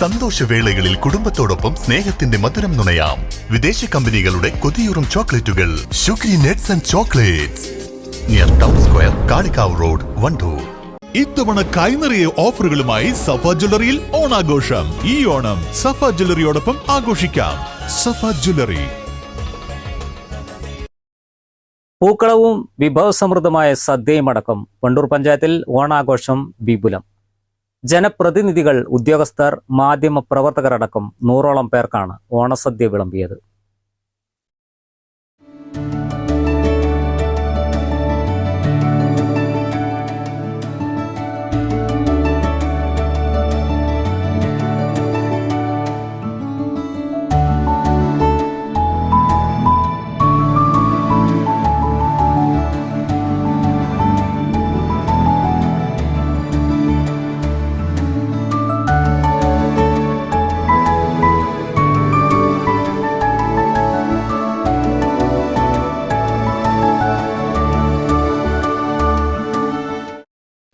സന്തോഷവേളകളിൽ കുടുംബത്തോടൊപ്പം സ്നേഹത്തിന്റെ മധുരം നുണയാം. വിദേശ കമ്പനികളുടെ കൊതിയൂറും ചോക്ലേറ്റുകൾ. Sugary nuts and chocolates. Near town square Kalikavu road Wandoor. ഇത്തവണ കൈനിറിയ ഓഫറുകളുമായി സഫ ജ്വല്ലറിയിൽ ഓണാഘോഷം. ഈ ഓണം സഫ ജ്വല്ലറിയോടൊപ്പം ആഘോഷിക്കാം. സഫ ജ്വല്ലറി. പൂക്കളവും വിഭവസമൃദ്ധമായ സദ്യയുമടക്കം വണ്ടൂർ പഞ്ചായത്തിൽ ഓണാഘോഷം വിപുലം. ജനപ്രതിനിധികൾ ഉദ്യോഗസ്ഥർ മാധ്യമ പ്രവർത്തകരടക്കം നൂറോളം പേർക്കാണ് ഓണസദ്യ വിളമ്പിയത്.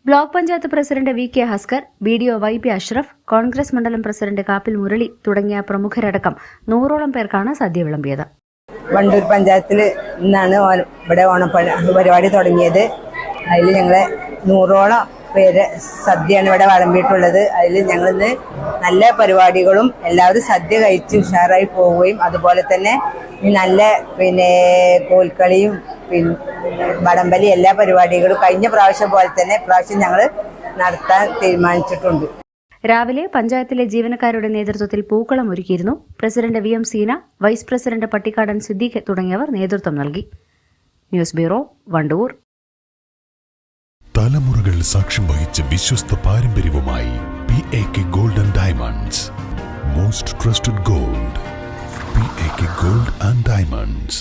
Block panchayat president V K Haskar B D O Y P Ashraf Congress മണ്ഡലം പ്രസിഡന്റ് കാപ്പിൽ മുരളി തുടങ്ങിയ പ്രമുഖരടക്കം നൂറോളം പേർക്കാണ് സദ്യ വിളമ്പിയത്. വണ്ടൂർ പഞ്ചായത്തിൽ ഇന്നാണ് ഇവിടെ ഓണ പരിപാടി തുടങ്ങിയത്. അതിൽ ഞങ്ങളെ നൂറോളം പേര് സദ്യയാണ് ഇവിടെ വിളമ്പിയിട്ടുള്ളത്. അതിൽ ഞങ്ങളിന്ന് നല്ല പരിപാടികളും എല്ലാവരും സദ്യ കഴിച്ച് ഉഷാറായി പോവുകയും അതുപോലെ തന്നെ നല്ല പിന്നെ കോൽക്കളിയും പിന്നെ വടംവലി എല്ലാ പരിപാടികളും കഴിഞ്ഞ പ്രാവശ്യം പോലെ തന്നെ പ്രാവശ്യം ഞങ്ങൾ നടത്താൻ തീരുമാനിച്ചിട്ടുണ്ട്. രാവിലെ പഞ്ചായത്തിലെ ജീവനക്കാരുടെ നേതൃത്വത്തിൽ പൂക്കളം ഒരുക്കിയിരുന്നു. President V M Seena vice president Pattikkadan Siddique തുടങ്ങിയവർ നേതൃത്വം നൽകി. News bureau Wandoor. തലമുറകൾ സാക്ഷ്യം വഹിച്ച വിശ്വസ്ത പാരമ്പര്യവുമായി P A K golden diamonds. Most trusted gold P A K gold and diamonds.